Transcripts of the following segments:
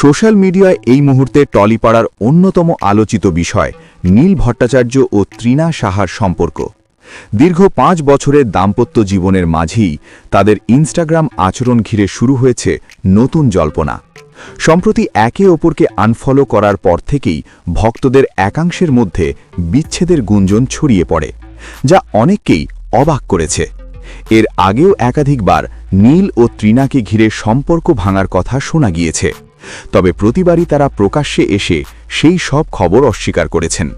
Social মিডিয়ায় এই মুহূর্তে টলিপাড়ার অন্যতম আলোচিত বিষয়, নীল ভট্টাচার্য ও ত্রিনা সাহার সম্পর্ক। দীর্ঘ পাঁচ বছরের দাম্পত্য জীবনের মাঝেই তাদের ইনস্টাগ্রাম আচরণ ঘিরে শুরু হয়েছে নতুন জল্পনা। সম্প্রতি একে অপরকে আনফলো করার পর থেকেই ভক্তদের একাংশের মধ্যে বিচ্ছেদের গুঞ্জন ছড়িয়ে পড়ে, যা অনেককেই অবাক করেছে। এর আগেও একাধিকবার নীল ও ত্রিনাকে ঘিরে সম্পর্ক ভাঙার কথা শোনা গিয়েছে। তবে প্রতিবারই তারা প্রকাশ্যে এসে সেই সব খবর অস্বীকার করেছেন।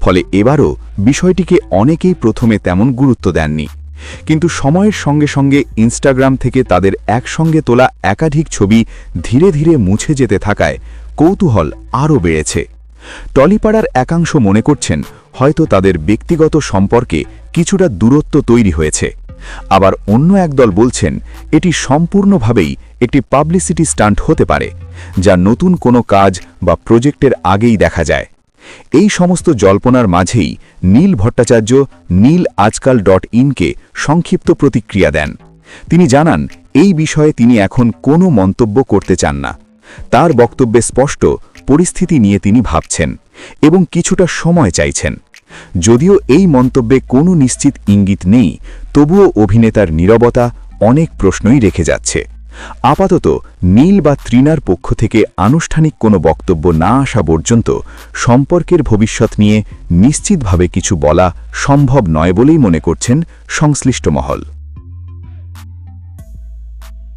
ফলে এবারও বিষয়টিকে অনেকেই প্রথমে তেমন গুরুত্ব দেননি। কিন্তু সময়ের সঙ্গে সঙ্গে ইনস্টাগ্রাম থেকে তাদের একসঙ্গে তোলা একাধিক ছবি ধীরে ধীরে মুছে যেতে থাকায় কৌতূহল আরও বেড়েছে। টলিপাড়ার একাংশ মনে করছেন, হয়তো তাদের ব্যক্তিগত সম্পর্কে কিছুটা দূরত্ব তৈরি হয়েছে। আবার অন্য একদল বলছেন, এটি সম্পূর্ণভাবেই একটি পাবলিসিটি স্টান্ট হতে পারে, যা নতুন কোনো কাজ বা প্রজেক্টের আগেই দেখা যায়। এই সমস্ত জল্পনার মাঝেই নীল ভট্টাচার্য নীল আজকাল ডট ইনকে সংক্ষিপ্ত প্রতিক্রিয়া দেন। তিনি জানান, এই বিষয়ে তিনি এখন কোনো মন্তব্য করতে চান না। তার বক্তব্যে স্পষ্ট পরিস্থিতি নিয়ে তিনি ভাবছেন এবং কিছুটা সময় চাইছেন। যদিও এই মন্তব্যে কোনো নিশ্চিত ইঙ্গিত নেই তবুও অভিনেতার নীরবতা অনেক প্রশ্নই রেখে যাচ্ছে। আপাতত নীল বা ত্রিনার পক্ষ থেকে আনুষ্ঠানিক কোনো বক্তব্য না আসা পর্যন্ত সম্পর্কের ভবিষ্যৎ নিয়ে নিশ্চিতভাবে কিছু বলা সম্ভব নয় বলেই মনে করছেন সংশ্লিষ্ট মহল।